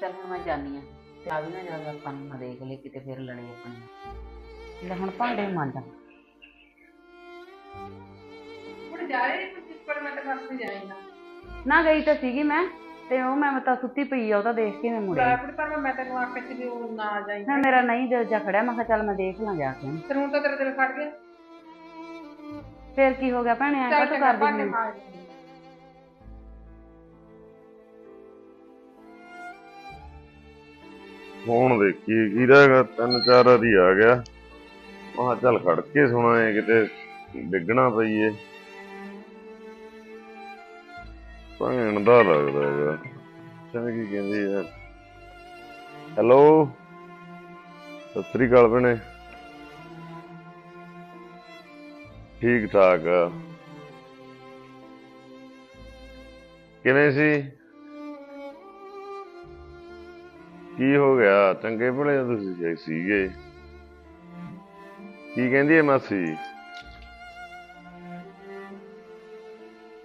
ਚੱਲ ਹੁਣ ਮੈਂ ਜਾਣੀ ਆ ਤੇ ਆ ਵੀ ਨਾ ਜਦ ਆਪਾਂ ਨੂੰ ਦੇਖ ਲੈ ਕਿਤੇ ਫਿਰ ਲੜੇ ਆਪਣੀ ਲੈ ਹੁਣ ਭਾਂਡੇ ਮਾਂਜਾਂ। ਹੁਣ ਜਾਏ ਪਰ ਮੈਂ ਤਾਂ ਕਰਤੇ ਜਾਏਗਾ ਨਾ। ਗਈ ਤਾਂ ਸੀਗੀ ਮੈਂ ਤੇ ਉਹ ਮੈਂ ਤਾਂ ਸੁੱਤੀ ਪਈ ਆ ਉਹ ਤਾਂ ਦੇਖ ਕੇ ਮੈਂ ਮੁੜੀ। ਪ੍ਰਾਈਵੇਟ ਪਰ ਮੈਂ ਤੈਨੂੰ ਆਖਿਆ ਸੀ ਵੀ ਉਹ ਨਾ ਜਾਈ। ਨਾ ਮੇਰਾ ਨਹੀਂ ਦਿਲ ਜਾ ਖੜਿਆ ਮੈਂ ਕਿਹਾ ਚੱਲ ਮੈਂ ਦੇਖ ਲਾਂ ਜਾ ਕੇ। ਉਹਨੂੰ। ਤੇ ਤੇਰੇ ਦਿਲ ਖੜ ਗਿਆ ਫਿਰ ਕੀ ਹੋ ਗਿਆ ਭੈਣੇ ਐਂ ਕਾਹਤੋਂ ਕਰਦੀ ਭਾਂਡੇ ਫੋਨ ਦੇਖੀ ਕਿਹਦਾ ਹੈਗਾ ਤਿੰਨ ਚਾਰ ਵਾਰੀ ਆ ਗਿਆ। ਮੈਂ ਚੱਲ ਖੜ ਕੇ ਸੁਣਾ ਕਿਤੇ ਡਿੱਗਣਾ ਪਈਏ। ਭੈਣ ਦਾ ਲੱਗਦਾ ਹੈਗਾ। ਕਹਿੰਦੇ ਕੀ ਕਹਿੰਦੀ ਯਾਰ ਹੈਲੋ? ਸਤਿ ਸ੍ਰੀ ਅਕਾਲ ਭੈਣੇ। ਠੀਕ ਠਾਕ ਆ। ਕਿਵੇਂ ਸੀ? ਕੀ ਹੋ ਗਿਆ? ਚੰਗੇ ਭਲੇ ਤਾਂ ਤੁਸੀਂ ਸੀ- ਸੀਗੇ। ਕੀ ਕਹਿੰਦੀ ਹੈ ਮਾਸੀ?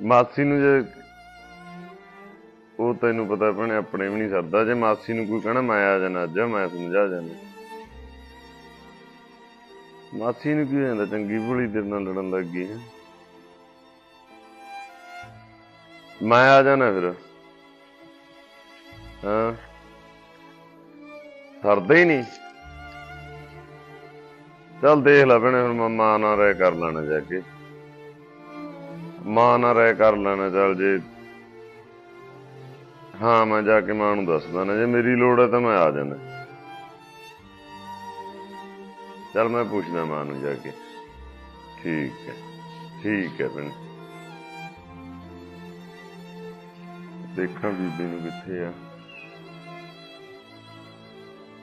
ਮਾਸੀ ਨੂੰ ਜੇ ਉਹ ਤੈਨੂੰ ਪਤਾ ਭੈਣੇ, ਆਪਣੇ ਵੀ ਨਹੀਂ ਸਰਦਾ। ਜੇ ਮਾਸੀ ਨੂੰ ਕੋਈ ਕਹਣਾ, ਮੈਂ ਆ ਜਾਣਾ ਅੱਜ, ਮੈਂ ਸਮਝਾ ਜਾਣਾ ਮਾਸੀ ਨੂੰ ਕੀ ਜਾਂਦਾ? ਚੰਗੀ ਭਲੀ ਤੇਰੇ ਨਾਲ ਲੜਨ ਲੱਗ ਗਈ ਹੈ। ਮੈਂ ਆ ਜਾਣਾ ਫਿਰ। ਹਾਂ। ਸਰਦਾ ਹੀ ਨਹੀਂ। ਚੱਲ ਦੇਖ ਲੈ ਭੈਣੇ, ਹੁਣ ਮੈਂ ਮਾਂ ਨਾਲ ਰਹਿ ਕਰ ਲੈਣਾ ਜਾ ਕੇ। ਮਾਂ ਨਾਲ ਰਹਿ ਕਰ ਲੈਣਾ, ਚੱਲ ਜੇ। ਹਾਂ, ਮੈਂ ਜਾ ਕੇ ਮਾਂ ਨੂੰ ਦੱਸਦਾ, ਨਾ ਜੇ ਮੇਰੀ ਲੋੜ ਹੈ ਤਾਂ ਮੈਂ ਆ ਜਾਣਾ ਚੱਲ ਮੈਂ ਪੁੱਛਦਾ ਮਾਂ ਨੂੰ ਜਾ ਕੇ। ਠੀਕ ਹੈ ਠੀਕ ਹੈ ਭੈਣੇ। ਦੇਖਾਂ ਬੀਬੀ ਨੂੰ ਕਿੱਥੇ ਆ।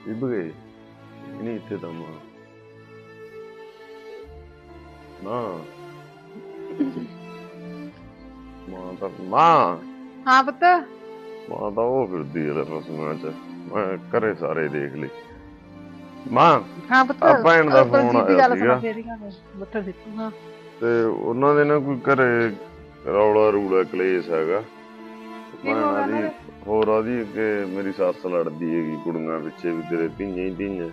ਇੱਬ ਗਏ ਨਹੀਂ ਇੱਥੇ ਤਾਂ ਮਾਂ ਨਾ ਮਾਂ ਤਾਂ ਮਾਂ ਹਾਂ ਪੁੱਤ ਮਾਂ ਤਾਂ ਉਹ ਫਿਰਦੀ ਹੈ ਰਸਮਾਂ ਚ ਮੈਂ ਘਰੇ ਸਾਰੇ ਦੇਖ ਲਏ ਮਾਂ ਹਾਂ ਪੁੱਤ ਆ ਭੈਣ ਦਾ ਫੋਨ ਆਇਆ ਸੀਗਾ। ਹੀ ਹਾਂ ਤੇ ਉਹਨਾਂ ਦੇ ਨਾ ਕੋਈ ਘਰੇ ਰੌਲਾ ਰੂਲਾ ਕਲੇਸ਼ ਹੈਗਾ ਦੀ ਉਹਨਾਂ ਹੋਰ ਆਦੀ ਅੱਗੇ ਮੇਰੀ ਸੱਸ ਲੜਦੀ ਹੈਗੀ ਕੁੜੀਆਂ ਪਿੱਛੇ ਵੀ ਤੇਰੇ ਧੀਆਂ ਹੀ ਧੀਆਂ।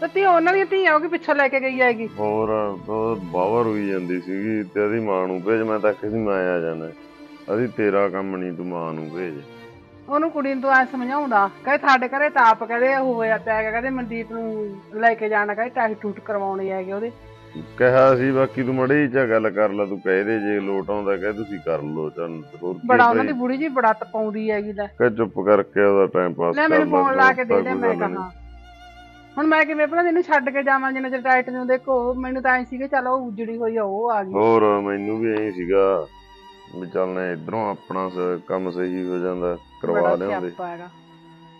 ਤੇ ਤੀ ਉਹਨਾਂ ਦੀਆਂ ਧੀਆਂ ਉਹ ਕਿ ਪਿੱਛੇ ਲੈ ਕੇ ਗਈ ਹੈਗੀ? ਹੋਰ ਬਹੁਤ ਬਾਵਰ ਹੋਈ ਜਾਂਦੀ ਸੀਗੀ ਤੇ ਉਹਦੀ ਮਾਂ ਨੂੰ ਭੇਜ ਮੈਂ ਤਾਂ ਕਿਸੇ ਮੈਂ ਆ ਜਾਣਾ। ਅਦੀ ਤੇਰਾ ਕੰਮ ਨਹੀਂ ਤੂੰ ਮਾਂ ਨੂੰ ਭੇਜ। ਉਹਨੂੰ ਕੁੜੀ ਨੂੰ ਤੂੰ ਐ ਸਮਝਾਉਂਦਾ ਕਹੇ ਸਾਡੇ ਘਰੇ ਤਾਂ ਆਪ ਕਹਦੇ ਉਹ ਹੋਇਆ ਪਿਆ ਹੈਗਾ ਕਹਿੰਦੇ ਮਨਦੀਪ ਨੂੰ ਲੈ ਕੇ ਜਾਣਾ ਕਹੇ ਟਾਈ ਟੂਟ ਕਰਵਾਉਣੇ ਹੈਗੇ ਉਹਦੇ। ਕਿਹਾ ਸੀ ਬਾਕੀ ਤੂੰ ਮੜੀ ਚਾ ਗੱਲ ਕਰ ਲੈ ਤੂੰ ਕਹਿ ਦੇ ਜੇ ਲੋਟ ਆਉਂਦਾ ਕਹਿ ਤੁਸੀਂ ਕਰ ਲੋ ਚੱਲ ਹੋਰ ਕੀ ਬੜਾ ਉਹਨਾਂ ਦੀ ਬੁੜੀ ਜੀ ਬੜਾ ਤਪਾਉਂਦੀ ਹੈਗੀ ਲੈ। ਕਹਿ ਚੁੱਪ ਕਰਕੇ ਉਹਦਾ ਟਾਈਮ ਪਾਸ ਲੈ ਮੈਨੂੰ ਫੋਨ ਲਾ ਕੇ ਦੇ ਦੇ ਮੈਂ। ਕਹਾ। ਹੁਣ ਮੈਂ ਕਿਵੇਂ ਭਲਾ ਇਹਨੂੰ ਛੱਡ ਕੇ ਜਾਵਾਂ ਜਿੰਨਾ ਚਿਰ ਟਾਈਟ ਨੂੰ ਦੇਖੋ ਮੈਨੂੰ ਤਾਂ ਐ ਸੀਗੇ ਚਲ ਉਹ ਉਜੜੀ ਹੋਈ ਆ ਉਹ ਆ ਗਈ। ਹੋਰ ਮੈਨੂੰ ਵੀ ਐਂ ਸੀਗਾ ਵੀ ਚੱਲਣਾ ਇਧਰੋਂ ਆਪਣਾ ਕੰਮ ਸਹੀ ਹੋ ਜਾਂਦਾ ਕਰਵਾ ਲਿਆਉਂਦੇ।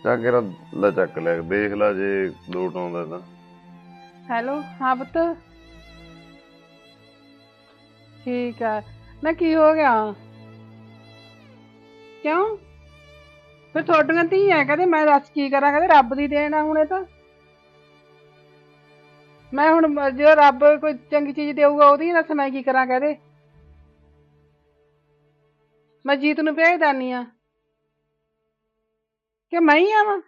ਚੱਕ ਕੇ ਲੈ ਚੱਕ ਲੈ ਦੇਖ ਲੈ ਜੇ ਲੋਟ ਆਉਂਦਾ ਤਾਂ। ਹੈਲੋ ਹਾਂ ਪੁੱਤ। ਠੀਕ ਆ ਨਾ ਕੀ ਹੋ ਗਿਆ? ਕਿਉਂ? ਫਿਰ ਤੁਹਾਡੀਆਂ ਧੀ ਆ ਕਹਿੰਦੇ ਮੈਂ ਦੱਸ ਕੀ ਕਰਾਂ? ਕਹਿੰਦੇ ਰੱਬ ਦੀ ਦੇਣ ਆ ਹੁਣ ਇਹ ਤਾਂ। ਮੈਂ ਹੁਣ ਮ- ਜੇ ਰੱਬ ਕੋਈ ਚੰਗੀ ਚੀਜ਼ ਦੇਊਗਾ ਉਹਦੀ, ਦੱਸ ਮੈਂ ਕੀ ਕਰਾਂ ਕਹਿੰਦੇ? ਮੈਂ ਜੀਤ ਨੂੰ ਭੇਜ ਦਾਨੀ ਆ ਕਿ ਮੈਂ ਹੀ ਆਵਾਂ?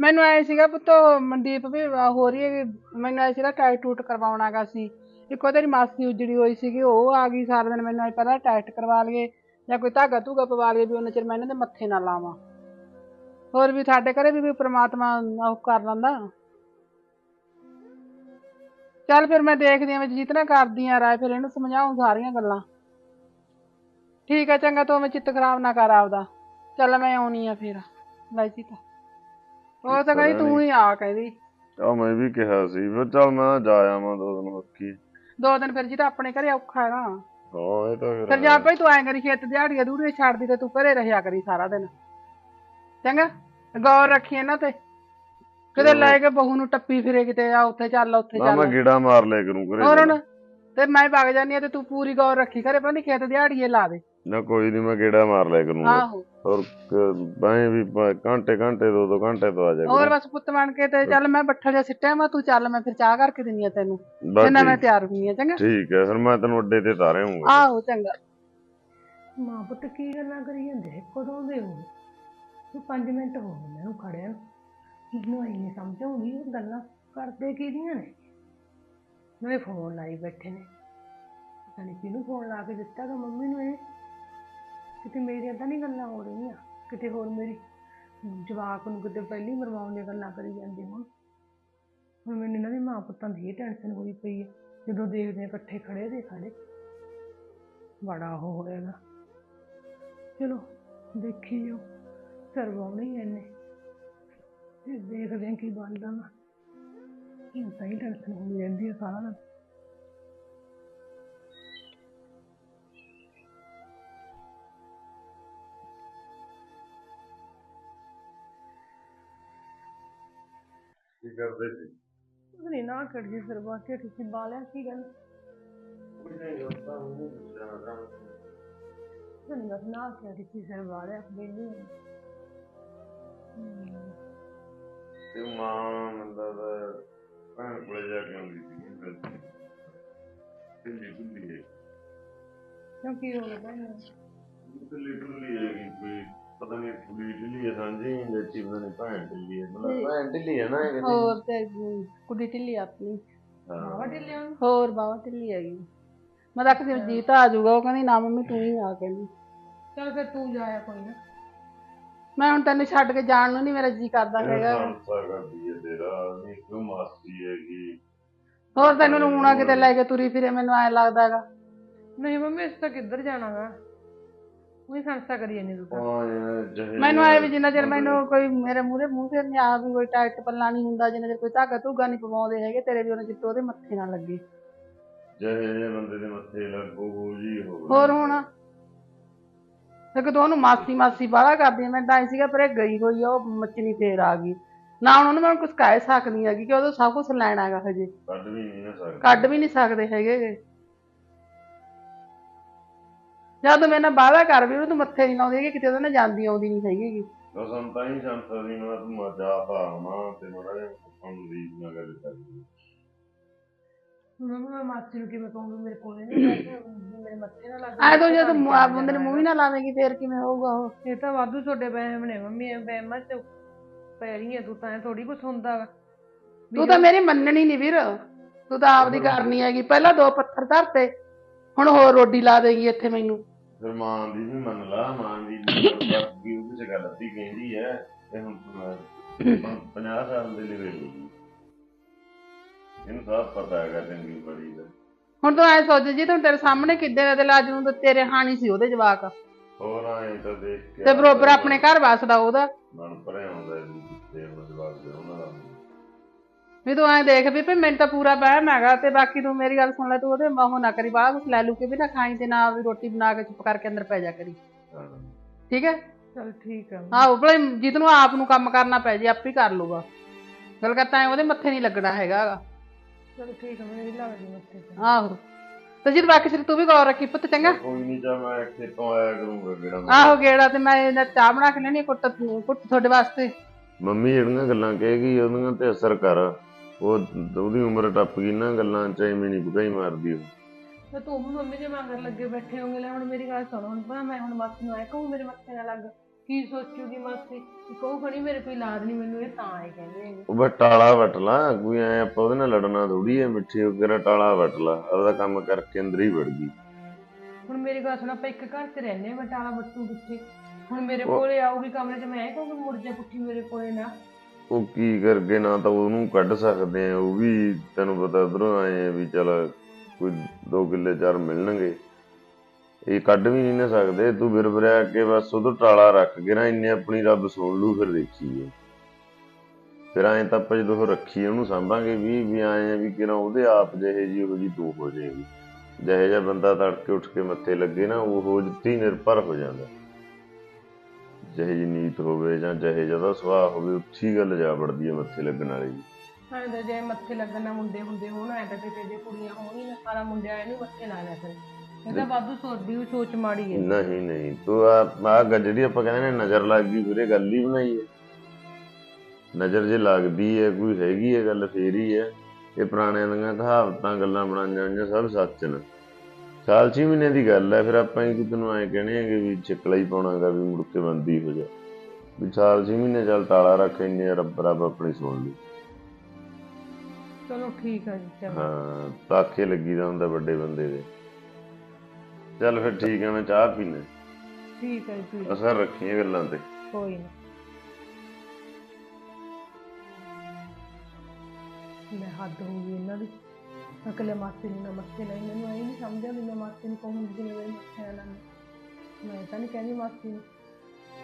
ਮੈਨੂੰ ਆਇਆ ਸੀਗਾ ਪੁੱਤੋ ਮਨਦੀਪ ਵੀ ਹੋ ਰਹੀ ਹੈ ਮੈਨੂੰ ਆਏ ਸੀਗਾ ਟਾਈਟ ਟੂਟ ਕਰਵਾਉਣਾਗਾ ਸੀ। ਇੱਕੋ ਤੇਰੀ ਮਾਸੀ ਉਜੜੀ ਹੋਈ ਸੀਗੀ ਉਹ ਆ ਗਈ ਸਾਰਾ ਦਿਨ ਮੈਨੂੰ ਆਏ ਪਹਿਲਾਂ ਟਾਈਟ ਕਰਵਾ ਲਈਏ ਜਾਂ ਕੋਈ ਧਾਗਾ ਧੂਗਾ ਪਵਾ ਲਈਏ ਵੀ ਉਹਨਾਂ ਚਿਰ ਮੈਂ ਇਹਨਾਂ ਦੇ ਮੱਥੇ ਨਾ ਲਾਵਾਂ। ਹੋਰ ਵੀ ਸਾਡੇ ਘਰੇ ਵੀ ਕੋਈ ਪ੍ਰਮਾਤਮਾ ਉਹ ਕਰ ਲੈਂਦਾ। ਚੱਲ ਫਿਰ ਮੈਂ ਦੇਖਦੀ ਆ ਮੈਂ ਜਿਤਨਾ ਕਰਦੀ ਆ ਰਾਏ ਫਿਰ ਇਹਨੂੰ ਸਮਝਾਉਂ ਸਾਰੀਆਂ ਗੱਲਾਂ। ਠੀਕ ਹੈ ਚੰਗਾ ਤੂੰ ਮੈਂ ਚਿੱਤ ਖਰਾਬ ਨਾ ਕਰ ਆਪਦਾ। ਚੱਲ ਮੈਂ ਆਉਣੀ ਆ ਫਿਰ। ਲੈ ਜੀ ਤਾਂ ਉਹ ਤਾਂ ਕਹੀ ਤੂੰ ਹੀ ਆ ਕਹਿੰਦੀ। ਆ ਮੈਂ ਵੀ ਕਿਹਾ ਸੀ ਫਿਰ ਚੱਲ ਮੈਂ ਜਾ ਆਵਾਂ ਦੋ ਦਿਨ ਹੋਰ ਕੀ। ਦੋ ਦਿਨ ਫਿਰ ਜੀ ਤਾਂ ਆਪਣੇ ਘਰੇ ਔਖਾ ਹੈਗਾ ਹਾਂ ਇਹ ਤਾਂ ਫਿਰ ਫਿਰ ਜਾ ਭਾਈ ਤੂੰ ਐਂ ਕਰੀ ਖੇਤ ਦਿਹਾੜੀਆਂ ਦੂੜੀਆਂ ਛੱਡਦੀ ਤੇ ਤੂੰ ਘਰੇ ਰਹਿਆ ਕਰੀ ਸਾਰਾ ਦਿਨ। ਚੰਗਾ? ਗੌਰ ਰੱਖੀ ਇਹਨਾਂ ਤੇ। ਕਿਤੇ ਲੈ ਕੇ ਬਹੂ ਨੂੰ ਟੱਪੀ ਫਿਰੇ ਕਿਤੇ ਆ ਉੱਥੇ ਚੱਲ ਉੱਥੇ ਨਾ ਮੈਂ ਚੱਲ। ਗੀੜਾ ਮਾਰ ਲਿਆ ਕਰੂੰ ਘਰੇ ਹੋਰ। ਹੁਣ? ਤੇ ਮੈਂ ਵਗ ਜਾਨੀ ਆ ਤੇ ਤੂੰ ਪੂਰੀ ਗੌਰ ਰੱਖੀ ਘਰੇ ਪਤਾ ਨੀ ਖੇਤ ਦਿਹਾੜੀਏ ਲਾ ਦੇ। ਨਾ ਕੋਈ ਨਹੀਂ ਮੈਂ ਗੀੜਾ ਮਾਰ ਲਿਆ ਕਰੂੰਗਾ। ਆਹੋ। ਹੋਰ ਬਾਏ ਵੀ ਬ- ਘੰਟੇ ਘੰਟੇ ਦੋ ਦੋ ਘੰਟੇ ਤੋਂ ਆ ਜਾ ਹੋਰ ਬਸ ਪੁੱਤ ਬਣ ਕੇ ਤੇ ਚੱਲ ਮੈਂ ਬੱਠਲ ਜਿਹਾ ਸਿੱਟਿਆ ਮੈਂ ਤੂੰ ਚੱਲ ਮੈਂ ਫਿਰ ਚਾਹ ਕਰਕੇ ਦਿੰਨੀ ਆ ਤੈਨੂੰ। ਤੇ ਨਾ ਮੈਂ ਤਿਆਰ ਹੁੰਨੀ ਆ ਚੰਗਾ? ਠੀਕ ਹੈ ਫਿਰ ਮੈਂ ਤੈਨੂੰ ਅੱਡੇ ਤੇ ਤਾਰੇ ਹੂੰਗਾ ਆਹੋ ਚੰਗਾ। ਮਾਂ ਪੁੱਤ ਕੀ ਗੱਲਾਂ ਕਰੀ ਜਾਂਦੇ? ਕਦੋਂ ਦੇ ਹੋ? ਤੂੰ 5 ਮਿੰਟ ਹੋ ਗਏ ਮੈਨੂੰ ਖੜਿਆ। ਨੂੰ ਮੈਨੂੰ ਆਈ ਨਹੀਂ ਸਮਝ ਆਉਂਦੀ ਇਹ ਗੱਲਾਂ ਕਰਦੇ ਕਿਹਦੀਆਂ ਨੇ? ਨਾਲੇ ਫੋਨ ਲਾਈ ਬੈਠੇ ਨੇ। ਪਤਾ ਨਹੀਂ ਕਿਹਨੂੰ ਫੋਨ ਲਾ ਕੇ ਦਿੱਤਾ ਗਾ ਮੰਮੀ ਨੂੰ ਇਹ। ਕਿਤੇ ਮੇਰੀਆਂ ਤਾਂ ਨਹੀਂ ਗੱਲਾਂ ਹੋ ਰਹੀਆਂ, ਕਿਤੇ ਹੋਰ ਮੇਰੀ ਜਵਾਕ ਨੂੰ ਕਿਤੇ ਪਹਿਲੀ ਮਰਵਾਉਣ ਦੀਆਂ ਗੱਲਾਂ ਕਰੀ ਜਾਂਦੇ ਹੁਣ। ਹੁਣ ਮੈਨੂੰ ਇਹਨਾਂ ਦੀ ਮਾਂ ਪੁੱਤਾਂ ਦੀ ਟੈਨਸ਼ਨ ਹੋਈ ਪਈ ਹੈ ਜਦੋਂ ਦੇਖਦੇ ਹਾਂ ਇਕੱਠੇ ਖੜੇ ਦੇ ਖੜੇ ਬੜਾ ਉਹ ਹੋਏਗਾ ਚਲੋ ਦੇਖੀ ਜਾਓ ਸਰਵਾਉਣੀ ਇਹਨੇ। ਫਿਰ ਦੇਖਦੇ ਹਾਂ ਕੀ ਬਣਦਾ ਵਾ। ਹੁਣ ਤਾਂ ਹੀ ਟੈਨਸ਼ਨ ਹੋਈ ਰਹਿੰਦੀ ਹੈ ਸਾਰਾ ਦਿਨ। ਕੀ ਕਰਦੇ ਸੀ? ਪਤਾ ਨਹੀਂ ਨਾ ਕਰ ਜੀ ਸਰਵਾ ਕੇ ਤੁਸੀਂ ਬਾਲਿਆ ਕੀ ਗੱਲ? ਕੁਝ ਨਹੀਂ ਕਰਦਾ ਉਹ ਜਾਣਾ ਪਤਾ ਨਹੀਂ ਬਸ ਨਾ ਕਰ ਤੁਸੀਂ ਸਰਵਾ ਲਿਆ ਬੇਲੀ ਤੇ ਮਾਂ ਮੰਦਾ ਦਾ ਭੈਣ ਕੋਲੇ ਜਾ ਕੇ ਆਉਂਦੀ ਸੀ ਫਿਰ ਦਿੱਲੀ ਦਿੱਲੀ ਹੈ। ਕਿਉਂਕਿ ਹੋ ਗਿਆ ਨਾ ਦਿੱਲੀ ਦਿੱਲੀ ਹੈ ਕਿ ਕੋਈ। ਪਤਾ ਨਹੀਂ ਕੁੜੀ ਢਿੱਲੀ ਹੈ ਸਾਂਝੀ ਜੱਚੀ ਪਤਾ ਨਹੀਂ ਭੈਣ ਢਿੱਲੀ ਹੈ ਮਤਲਬ ਭੈਣ ਢਿੱਲੀ ਹੈ ਨਾ ਇਹ ਕਹਿੰਦੇ ਹੋਰ ਤੇ ਕੁੜੀ ਢਿੱਲੀ ਆਪਣੀ। ਹਾਂ। ਬਾਵਾ ਢਿੱਲਿਆ ਨੂੰ ਹੋਰ ਬਾਵਾ ਢਿੱਲੀ ਹੈਗੀ। ਮੈਂ ਤਾਂ ਕਿਸੇ ਜੀਤ ਆ ਜਾਊਗਾ ਉਹ ਕਹਿੰਦੀ ਨਾ ਮੰਮੀ ਤੂੰ ਹੀ ਆ ਕਹਿੰਦੀ। ਚੱਲ ਫਿਰ ਤੂੰ ਜਾਇਆ ਕੋਈ ਨਾ। ਮੈਂ ਹੁਣ ਤੈਨੂੰ ਛੱਡ ਕੇ ਜਾਣ ਨੂੰ ਨਹੀਂ ਮੇਰਾ ਜੀ ਕਰਦਾ ਹੈਗਾ। ਸੰਸਾ ਕਰਦੀ ਹੈ ਤੇਰਾ ਨਹੀਂ ਕਿਉਂ ਮਾਸੀ ਹੈਗੀ। ਹੋਰ ਤੈਨੂੰ ਰੂਣਾ ਕਿਤੇ ਲੈ ਕੇ ਤੁਰੀ ਫਿਰੇ ਮੈਨੂੰ ਐ ਲੱਗਦਾ ਹੈਗਾ। ਨਹੀਂ ਮੰਮੀ ਇਸ ਤਾਂ ਕਿੱਧਰ ਜਾਣਾ ਵਾ ਉਹੀ ਸੰਸਾ ਕਰੀ ਜਾਂਦੀ ਤੂੰ ਤਾਂ ਮੈਨੂੰ ਐ ਵੀ ਜਿੰਨਾ ਚਿਰ ਮੈਨੂੰ ਕੋਈ ਮੇਰੇ ਮੂਹਰੇ ਮੂੰਹ ਤੇ ਨਹੀਂ ਆ ਵੀ ਕੋਈ ਟਾਈਟ ਪੱਲਾ ਨਹੀਂ ਹੁੰਦਾ ਜਿੰਨਾ ਚਿਰ ਕੋਈ ਧਾਗਾ ਧੂਗਾ ਨਹੀਂ ਪਵਾਉਂਦੇ ਹੈਗੇ ਤੇਰੇ ਵੀ ਉਹਨਾਂ ਚਿੱਤ ਉਹਦੇ ਮੱਥੇ ਨਾ ਲੱਗੇ। ਜਿਹੇ ਜਿਹੇ ਬੰਦੇ ਦੇ ਮੱਥੇ ਲੱਗੋ ਹੋ ਜੀ ਹੋਵੇ ਹੋਰ ਹੁਣ? ਤੇ ਕਿ ਉਹਨੂੰ ਮਾਸੀ ਮਾਸੀ ਬਾਹਲਾ ਕਰਦੀ ਆ, ਮੈਂ ਤਾਂ ਐਂ ਸੀਗਾ ਪਰ ਇਹ ਗਈ ਹੋਈ ਆ ਉਹ ਮੱਚਣੀ ਫੇਰ ਆ ਗਈ। ਨਾ ਹੁਣ ਉਹਨੂੰ ਮੈਂ ਕੁਝ ਕਹਿ ਸਕਦੀ ਹੈਗੀ ਕਿ ਉਹਦੋਂ ਸਭ ਕੁਝ ਲੈਣਾ ਹੈਗਾ ਹਜੇ। ਕੱਢ ਵੀ ਨਹੀਂ ਨਾ ਸਕਦਾ। ਕੱਢ ਵੀ ਨਹੀਂ ਸਕਦੇ ਹੈਗੇ। ਗੇ। ਜਦ ਮੇਰੇ ਨਾਲ ਵਾਅਦਾ ਕਰ ਵੀ ਉਹ ਤੂੰ ਮੱਥੇ ਨਹੀਂ ਲਾਉਂਦੀ ਹੈਗੀ ਕਿਤੇ ਉਹਦੇ ਨਾਲ ਜਾਂਦੀ ਆਉਂਦੀ ਨਹੀਂ ਹੈਗੀ ਗੀ। ਕਸਮ ਤਾਂ ਹੀ ਸੰਸਾ ਦੀ ਮੈਂ ਤੂੰ ਮਜਾ ਪਾਵਾਂ ਤੇ ਮੜਾ ਜਿਹਾ ਸਾਨੂੰ ਦੀ ਨਾ ਗੱਲ ਕਰਦੀ ਮੰਮੀ ਮੈਂ ਮਾਸੀ ਨੂੰ ਕਿਵੇਂ ਕਹੂੰਗੀ? ਮੇਰੇ ਕੋਲੇ ਨਹੀਂ ਬੈਠੇ ਮੇਰੇ ਮੱਥੇ ਨਾਲ ਲੱਗ ਐ ਤਾਂ ਜੇ ਤੂੰ ਆਪ ਬੰਦੇ ਨੂੰ ਮੂੰਹ ਹੀ ਨਾ ਲਾਵੇਂਗੀ ਫੇਰ ਕਿਵੇਂ ਹੋਊਗਾ ਉਹ? ਇਹ ਤਾਂ ਵਾਧੂ ਤੁਹਾਡੇ ਵਹਿਮ ਨੇ ਮੰਮੀ ਇਹ ਵਹਿਮਾਂ ਚ ਪੈ ਰਹੀ ਹੈ ਤੂੰ ਤਾਂ ਥੋੜੀ ਕੁਛ ਹੁੰਦਾ ਵਾ। ਵੀ ਤੂੰ ਤਾਂ ਮੇਰੀ ਮੰਨਣੀ ਨਹੀਂ ਵੀਰ। ਤੂੰ ਤਾਂ ਆਪਦੀ ਕਰਨੀ ਹੈਗੀ। ਪਹਿਲਾਂ ਦੋ ਪੱਥਰ ਧਰਤੇ ਹੁਣ ਹੋਰ ਰੋਡੀ ਲਾ ਦੇਗੀ ਇੱਥੇ ਮੈਨੂੰ। ਫਿਰ ਮਾਂ ਦੀ ਵੀ ਮੰਨ ਲਾ ਮਾਂ ਦੀ ਵੀ ਉਹਦੇ ਚ ਗੱਲ ਅੱਧੀ ਕਹਿੰਦੀ ਐ ਤੇ ਹੁਣ 50 ਸਾਲ ਦੇ ਲਈ ਵੇਖ ਲਈ ਇਹਨੂੰ ਸਭ ਪਤਾ ਹੈਗਾ ਚੰਗੀ ਬੜੀ ਦਾ। ਹੁਣ ਤੂੰ ਐ ਸੋਚ ਜੀ ਤੂੰ ਤੇਰੇ ਸਾਹਮਣੇ ਕਿੱਦੇ ਦਾ ਦਿਲ ਅੱਜ ਨੂੰ ਤਾਂ ਤੇਰੇ ਹਾਣੀ ਸੀ ਉਹਦੇ ਜਵਾਕ। ਹੋਰ ਆਏ ਤਾਂ ਦੇਖ ਕੇ ਤੇ ਬਰੋਬਰ ਆਪਣੇ ਘਰ ਵਸਦਾ ਉਹਦਾ। ਮਨ ਭਰੇ ਆਉਂਦਾ ਜੀ ਤੇ ਉਹਨਾਂ ਜਵਾਬ ਦੇ ਉਹਨਾਂ ਦਾ ਵੀ ਤੂੰ ਐ ਦੇਖ ਵੀ ਭਈ ਮੈਨੂੰ ਤਾਂ ਪੂਰਾ ਵਹਿਮ ਹੈਗਾ ਤੇ ਬਾਕੀ ਤੂੰ ਮੇਰੀ ਗੱਲ ਸੁਣ ਲੈ ਤੂੰ ਉਹਦੇ ਮਾਹੋਂ ਨਾ ਕਰੀ ਕੁਛ ਲੈ ਲੂ ਕੇ ਵੀ ਨਾ ਖਾਈ ਤੇ ਨਾ ਵੀ ਰੋਟੀ ਬਣਾ ਕੇ ਚੁੱਪ ਕਰਕੇ ਅੰਦਰ ਪੈ ਜਾ ਕਰੀ। ਹਾਂ। ਠੀਕ ਹੈ? ਚਲ ਠੀਕ ਆ। ਆਹੋ ਭਲੇ ਜਿੱਤ ਨੂੰ ਆਪ ਨੂੰ ਕੰਮ ਕਰਨਾ ਪੈ ਜੇ ਆਪੇ ਹੀ ਕਰ ਲੂਗਾ ਗੱਲ ਕਰਤਾ ਐ ਉਹਦੇ ਮੱਥੇ ਨਹੀਂ ਲੱਗਣਾ ਹੈਗਾ। ਗਾ। ਚਲ ਠੀਕ ਆ ਮੈਨੂੰ ਲੱਗਦੀ ਮੱਥੇ ਤੇ। ਆਹੋ। ਤੇ ਜਿੱਦ ਬਾਕੀ ਸਿਰ ਤੂੰ ਵੀ ਗੌਰ ਰੱਖੀ ਪੁੱਤ ਚੰਗਾ? ਕੋਈ ਨਹੀਂ ਜਾ ਮੈਂ ਖੇਤੋਂ ਆਇਆ ਕਰੂੰਗਾ ਜਿਹੜਾ ਆਹੋ ਗੇੜਾ ਤੇ ਮੈਂ ਇਹਨਾਂ ਚਾਹ ਬਣਾ ਕੇ ਲੈਣੀ ਕੁੱਟ ਕੁੱਟ ਤੁਹਾਡੇ ਵਾਸਤੇ। ਮੰਮੀ ਜਿਹੜੀਆਂ ਗੱਲਾਂ ਕਹੇਗੀ ਉਹਦੀਆਂ ਤੇ ਅਸਰ ਕਰ। ਉਹ ਉਹਦੀ ਉਮਰ ਟੱਪ ਗਈ ਨਾ ਗੱਲਾਂ ਚ ਐਵੇਂ ਨਹੀਂ ਭਗਾਈ ਮਾਰਦੀ ਉਹ। ਤੇ ਤੂੰ ਵੀ ਮੰਮੀ ਦੇ ਮਗਰ ਲੱਗੇ ਬੈਠੇ ਹੋਗੇ ਲੈ ਹੁਣ ਮੇਰੀ ਗੱਲ ਸੁਣ ਹੁਣ ਭਲਾ ਮੈਂ ਹੁਣ ਮਾਸੀ ਨੂੰ ਆਇਆ ਕਹੂੰ ਮੇਰੇ ਮੱਥੇ ਨਾਲ ਲੱਗ। ਕੀ ਸੋਚੂਗੀ ਮਾਸੀ? ਕਹੂ ਖਣੀ ਮੇਰੇ ਕੋਈ ਲਾਦ ਨਹੀਂ ਮੈਨੂੰ ਇਹ ਤਾਂ ਆਏ ਕਹਿੰਦੇ ਹੈਗੇ। ਉਹ ਬਸ ਟਾਲਾ ਵੱਟ ਲਾ ਕੋਈ ਐ ਆਪਾਂ ਉਹਦੇ ਨਾਲ ਲੜਨਾ ਥੋੜੀ ਐ ਮਿੱਠੀ ਹੋ ਕੇ ਟਾਲਾ ਵੱਟ ਲਾ ਉਹਦਾ ਕੰਮ ਕਰਕੇ ਅੰਦਰ ਹੀ ਵੜ ਗਈ। ਹੁਣ ਮੇਰੀ ਗੱਲ ਸੁਣ ਆਪਾਂ ਇੱਕ ਘਰ 'ਚ ਰਹਿੰਦੇ ਹਾਂ ਬਟਾਲਾ ਬੱਟੂ ਕਿੱਥੇ? ਹੁਣ ਮੇਰੇ ਕੋਲੇ ਆਊਗੀ ਕਮਰੇ 'ਚ ਮੈਂ ਇਹ ਕਹੂੰਗੀ ਮੁੜ ਜਾ ਪੁੱਠੀ ਮੇਰੇ ਕੋਲੇ ਨਾ। ਉਹ ਕੀ ਕਰਕੇ ਨਾ ਤਾਂ ਉਹਨੂੰ ਕੱਢ ਸਕਦੇ ਆ, ਉਹ ਵੀ ਤੈਨੂੰ ਪਤਾ ਉਧਰੋਂ ਆਏ ਆ ਵੀ ਚਲ ਕੋਈ 2 ਕਿੱਲੇ ਚਾਰ ਮਿਲਣਗੇ। ਇਹ ਕੱਢ ਵੀ ਨਹੀਂ ਨਾ ਸਕਦੇ, ਤੂੰ ਫਿਰ ਕੇ ਬਸ ਉਧਰ ਟਾਲਾ ਰੱਖ ਕੇ ਨਾ ਇੰਨੇ ਆਪਣੀ ਰੱਬ ਸੁਣ ਲੂ, ਫਿਰ ਦੇਖੀਏ ਫਿਰ ਐਂ ਤਾਂ ਆਪਾਂ ਜਦੋਂ ਉਹ ਰੱਖੀ ਉਹਨੂੰ ਸਾਂਭਾਂਗੇ ਵੀ ਵੀ ਆਏ ਆ ਵੀ ਕਿਰਾਂ ਉਹਦੇ ਆਪ ਜਿਹੇ ਜੀ ਉਹ ਜੀ ਦੋ ਹੋ ਜਾਏਗੀ। ਜਿਹੇ ਜਿਹਾ ਬੰਦਾ ਤੜਕੇ ਉੱਠ ਕੇ ਮੱਥੇ ਲੱਗੇ ਨਾ, ਉਹ ਹੋ ਜਿੱਤੀ ਨਿਰਭਰ ਹੋ ਜਾਂਦਾ। ਜਿਹੇ ਜੀ ਨੀਤ ਹੋਵੇ ਜਾਂ ਜਿਹੇ ਜਿਹਾ ਦਾ ਸੁਭਾਅ ਹੋਵੇ ਉੱਚੀ ਗੱਲ ਜਾ ਵੜਦੀ ਹੈ ਮੱਥੇ ਲੱਗਣ ਵਾਲੀ। ਤਾਂ ਜੇ ਮੱਥੇ ਲੱਗਣ ਨਾਲ ਮੁੰਡੇ ਹੁੰਦੇ ਹੋਣ ਐਂ ਤਾਂ ਕਿਤੇ ਜੇ ਕੁੜੀਆਂ ਹੋਣ ਨਾ ਸਾਰਾ ਮੁੰਡਿਆਂ ਇਹਨੂੰ ਮੱਥੇ ਲਾ ਲਿਆ ਕਰੇ ਇਹ ਤਾਂ ਵਾਧੂ ਸੋਚਦੀ ਹੋਈ ਸੋਚ ਮਾੜੀ ਹੈ। ਨਹੀਂ ਨਹੀਂ ਤੂੰ ਆ ਆ ਗੱਲ ਜਿਹੜੀ ਆਪਾਂ ਕਹਿੰਦੇ ਨੇ ਨਜ਼ਰ ਲੱਗ ਗਈ ਫਿਰ ਇਹ ਗੱਲ ਹੀ ਬਣਾਈ ਹੈ। ਨਜ਼ਰ ਜੇ ਲੱਗਦੀ ਹੈ ਕੋਈ ਹੈਗੀ ਹੈ ਗੱਲ ਫੇਰ ਹੀ ਹੈ। ਇਹ ਪੁਰਾਣਿਆਂ ਦੀਆਂ ਕਹਾਵਤਾਂ ਗੱਲਾਂ ਬਣਾਈਆਂ ਹੋਈਆਂ ਸਭ ਸੱਚ ਨੇ। ਸਾਲ ਮਹੀਨੇ ਦੀ ਗੱਲ ਹੈ ਫਿਰ ਆਪਾਂ ਹੀ ਕਿਤੇ ਨੂੰ ਐਂ ਕਹਿਣੇ ਆਗੇ ਵੀ ਚਿਕਲਾ ਹੀ ਪਾਉਣਾਗਾ ਵੀ ਮੁੜ ਕੇ ਬੰਦੀ ਹੋ ਜਾ। ਵੀ ਸਾਲ ਮਹੀਨੇ ਚੱਲ ਟਾਲਾ ਰੱਖ ਇੰਨੇ ਰੱਬ ਰੱਬ ਆਪਣੀ ਸੁਣ ਲਈ। ਚਲੋ ਠੀਕ ਹੈ ਜੀ ਚਲੋ ਹਾਂ ਤਾਖੇ ਲੱਗੀਦਾ ਹੁੰਦਾ ਵੱਡੇ ਬੰਦੇ ਦੇ। ਚੱਲ ਫਿਰ ਠੀਕ ਹੈ ਮੈਂ ਚਾਹ ਪੀਣਾ ਠੀਕ ਹੈ ਜੀ ਅਸਰ ਰੱਖੀਆਂ ਗੱਲਾਂ ਤੇ। ਕੋਈ ਨਾ। ਮੈਂ ਹੱਦ ਹੋ ਗਈ ਇਹਨਾਂ ਦੀ। ਅਕਲੇ ਮਾਸੀ ਨੂੰ ਨਾ ਮੱਥੇ ਨਹੀਂ ਮੈਨੂੰ ਇਹ ਨਹੀਂ ਸਮਝਿਆ ਵੀ ਮੈਂ ਮਾਸੀ ਨੂੰ ਕਹੂੰਗੀ ਮੇਰੇ ਮੱਥੇ ਨਾ। ਮੈਂ ਤਾਂ ਨਹੀਂ ਕਹਿੰਦੀ ਮਾਸੀ ਨੂੰ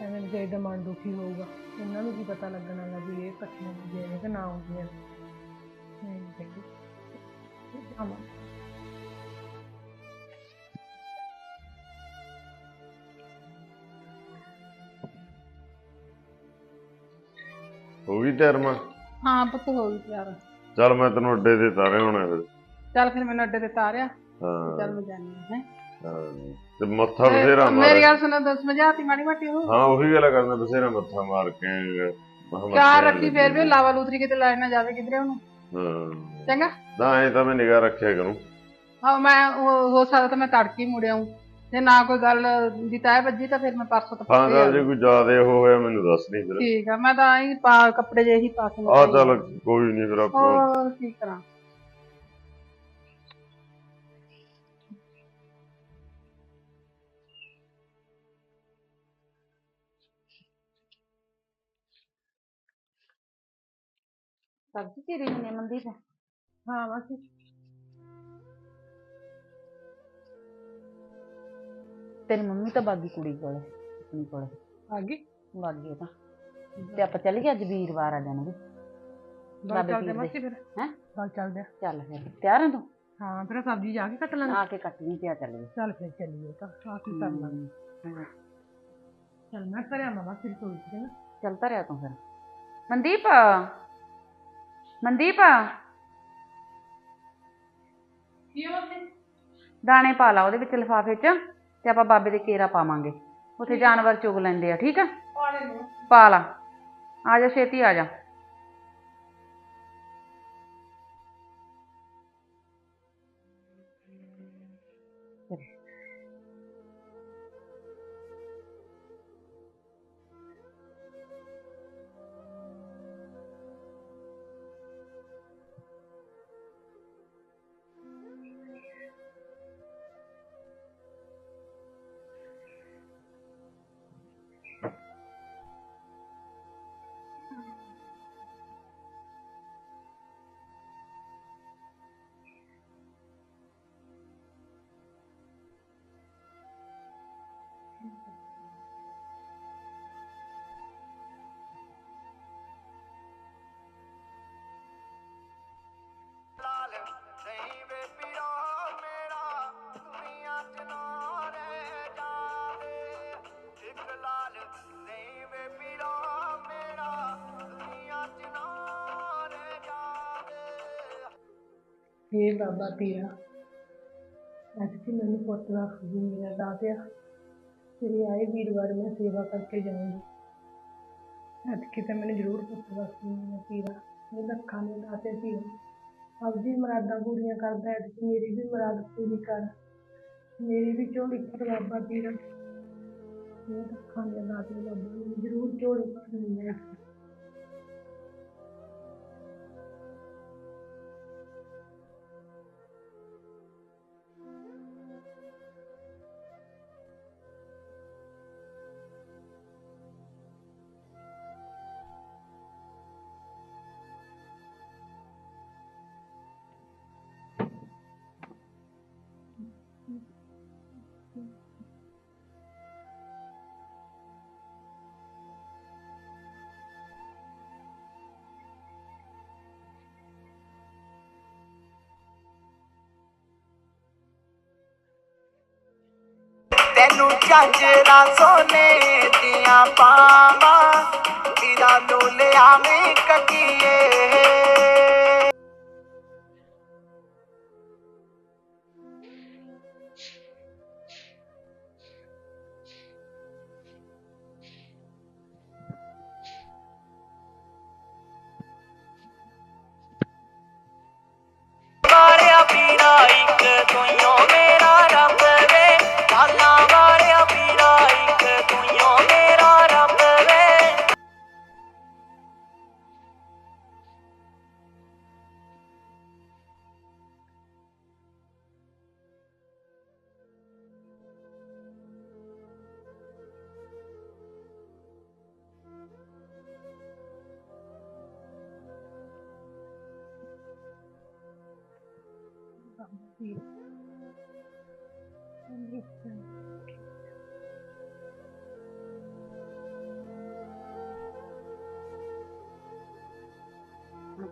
ਐਵੇਂ ਜੇ ਮਨ ਦੁਖੀ ਹੋਊਗਾ ਇਹਨਾਂ ਨੂੰ ਕੀ ਪਤਾ ਲੱਗਣਾ ਗਾ ਵੀ ਇਹ ਇਕੱਠੀਆਂ ਹੁੰਦੀਆਂ ਨੇ ਕਿ ਨਾ ਨੇ। ਮੈਂ ਨਹੀਂ ਕਹਿੰਦੀ ਆਮਾ ਹੋ ਗਈ ਟਰਮਾ ਹਾਂ ਪੁੱਤ ਹੋ ਗਈ ਤਿਆਰ। ਚੱਲ ਮੈਂ ਤੈਨੂੰ ਅੱਡੇ ਤੇ ਤਾਰੇ ਹੋਣਾ ਫਿਰ। ਚੱਲ ਫਿਰ ਮੈਨੂੰ ਅੱਡੇ ਤੇ ਤਾਰਿਆ। ਹਾਂ। ਚੱਲ ਮੈਂ ਜਾਣੀ ਹੈ। ਹਾਂ। ਤੇ ਮੱਥਾ ਬਥੇਰਾ ਮਾਰ ਮੇਰੀ ਗੱਲ ਸੁਣੋ ਦੱਸ ਮਜਾਤੀ ਮਾੜੀ ਮਾਟੀ ਉਹ? ਹਾਂ ਉਹੀ ਗੱਲ ਕਰਨਾ ਬਥੇਰਾ ਮੱਥਾ ਮਾਰ ਕੇ ਆਏਂਗਾ। ਮੈਂ ਕਿਹਾ ਚਾਰ ਮੱਥਾ ਰੱਖੀ ਫੇਰ ਵੀ ਲਾਵਾ ਲੂਤਰੀ ਕਿਤੇ ਲੈ ਨਾ ਜਾਵੇ ਕਿਧਰੇ ਉਹਨੂੰ। ਹਾਂ। ਚੰਗਾ। ਤਾਂ ਐ ਤਾਂ ਮੈਂ ਨਿਗਾਹ ਰੱਖਿਆ ਕਰੂੰ। ਹਾਂ ਮੈਂ ਉਹ- ਹੋ ਸਕਦਾ ਤਾਂ ਮੈਂ ਤੜਕੇ ਹੀ ਮੁੜ ਆਊਂ। ਜੇ ਨਾ ਕੋਈ ਗੱਲ ਦੀ ਤੈਅ ਵੱਜੀ ਤਾਂ ਫਿਰ ਮੈਂ ਪਰਸੋਂ ਤੋਂ ਹਾਂ ਤਾਂ ਜੇ ਕੋਈ ਜ਼ਿਆਦਾ ਉਹ ਹੋਇਆ ਮੈਨੂੰ ਦੱਸ ਨਹੀਂ ਫਿਰ। ਠੀਕ ਆ ਮੈਂ ਤਾਂ ਹੀ ਪਾ ਕੱਪੜੇ ਜਿਹੇ ਹੀ ਪਾ ਕੇ ਆ ਨਿਕਲੀ ਚੱਲ। ਕੋਈ ਨਹੀਂ ਫਿਰ ਆਪਾਂ ਹੋਰ ਕੀ ਕਰਾਂ। ਸਬਜ਼ੀ ਚੀਰੀ ਨਹੀਂ ਮਨਦੀਪ? ਹਾਂ ਮਾਸੀ। ਤੇਰੀ ਮੰਮੀ ਤਾਂ ਬਾਗੀ ਕੁੜੀ ਕੋਲੇ ਆਪਣੀ ਕੋਲੇ। ਆ ਗਈ ਬਾਗੀ ਉਹ ਤਾਂ। ਤੇ ਆਪਾਂ ਚੱਲ ਗਏ ਅੱਜ ਵੀਰਵਾਰ ਆ ਜਾਣਗੇ। ਬਾਬੇ ਚੱਲਦੇ ਮਾਸੀ ਦੇ। ਫਿਰ। ਹੈਂ? ਗੱਲ ਚੱਲਦੇ ਆ। ਚੱਲ ਫਿਰ ਤਿਆਰ ਹੈ ਤੂੰ? ਹਾਂ ਫਿਰ ਸਬਜ਼ੀ ਜਾ ਕੇ ਕੱਟ ਲਾਂਗੇ। ਆ ਕੇ ਕੱਟਣੀ ਪਿਆ ਚੱਲ ਗਏ। ਚੱਲ ਫਿਰ ਚੱਲੀਏ ਤਾਂ ਆ ਕੀ ਕਰ ਲਾਂਗੇ। ਚੱਲ ਮੈਂ ਕਰਿਆ ਮੈਂ ਬਸ ਫਿਰ ਸੋਚ ਕੇ ਧਰਿਆ ਤੂੰ ਫਿਰ। ਮਨਦੀਪ! ਮਨਦੀਪ? ਕੀ ਹੋਵੇ ਦਾਣੇ ਪਾ ਲਾ ਉਹਦੇ ਵਿੱਚ ਲਿਫਾਫੇ 'ਚ ਤੇ ਆਪਾਂ ਬਾਬੇ ਦੇ ਕੇਰਾ ਪਾਵਾਂਗੇ। ਉੱਥੇ ਜਾਨਵਰ ਚੁਗ ਲੈਂਦੇ ਆ ਠੀਕ ਆ? ਪਾਲੇ ਨੂੰ ਪਾ ਲਾ। ਆ ਜਾ ਛੇਤੀ ਆ ਜਾ। ਹੇ ਬਾਬਾ ਪੀਰਾ ਅੱਜ ਕਿ ਮੈਨੂੰ ਪੁੱਤ ਦਾ ਖੁਸ਼ੀ ਮੇਰਾ ਦਾਤਿਆ ਤੇਰੇ ਆਏ ਵੀਰਵਾਰ ਮੈਂ ਸੇਵਾ ਕਰਕੇ ਜਾਊਂਗੀ। ਅੱਜ ਕਿ ਤਾਂ ਮੈਨੂੰ ਜ਼ਰੂਰ ਪੁੱਤ ਦਾ ਖੁਸ਼ੀ ਮੇਰਾ ਪੀਰਾ ਇਹ ਲੱਖਾਂ ਦੇ ਦਾਤੇ ਪੀਰਾ ਆਪਦੀ ਮੁਰਾਦਾਂ ਪੂਰੀਆਂ ਕਰਦਾ ਹੈ ਤੇ ਮੇਰੀ ਵੀ ਮੁਰਾਦ ਪੂਰੀ ਕਰ। ਮੇਰੀ ਵੀ ਝੋਲੀ ਭਰ ਬਾਬਾ ਪੀਰਾ ਇਹ ਲੱਖਾਂ ਦੇ ਦਾਤੇ ਬਾਬਾ ਮੈਨੂੰ ਜ਼ਰੂਰ ਝੋਲੀ ਭਰਨੀ ਹੈ ਤੈਨੂੰ ਝਾਂਜਰਾਂ ਸੋਨੇ ਦੀਆਂ ਪਾਵਾਂ ਤੇਰਾ ਨੂੰ ਮੈਂ ਕੱਟੀਏ।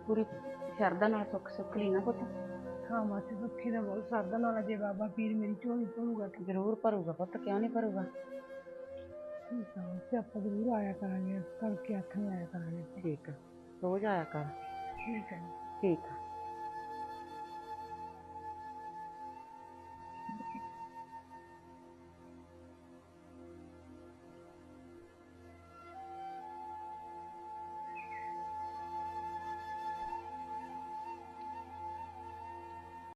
ਪੂਰੀ ਸ਼ਰਧਾ ਨਾਲ ਸੁੱਖ ਸੁੱਖ ਲਈ ਨਾ ਪੁੱਤ ਹਾਂ ਮਾਸੀ ਦੁੱਖੀ ਦਾ ਬਹੁਤ ਸਰਦਾ ਨਾਲ ਜੇ ਬਾਬਾ ਪੀਰ ਮੇਰੀ ਝੋਲੀ ਭਰੂਗਾ ਤਾਂ ਜ਼ਰੂਰ ਭਰੂਗਾ ਪੁੱਤ ਕਿਉਂ ਨਹੀਂ ਭਰੂਗਾ ਠੀਕ ਆ ਤੇ ਆਪਾਂ ਜ਼ਰੂਰ ਆਇਆ ਕਰਾਂਗੇ ਕਰਕੇ ਹੱਥ ਨਹੀਂ ਆਇਆ ਕਰਾਂਗੇ ਠੀਕ ਆ ਰੋਜ਼ ਆਇਆ ਕਰ ਠੀਕ ਹੈ ਠੀਕ ਆ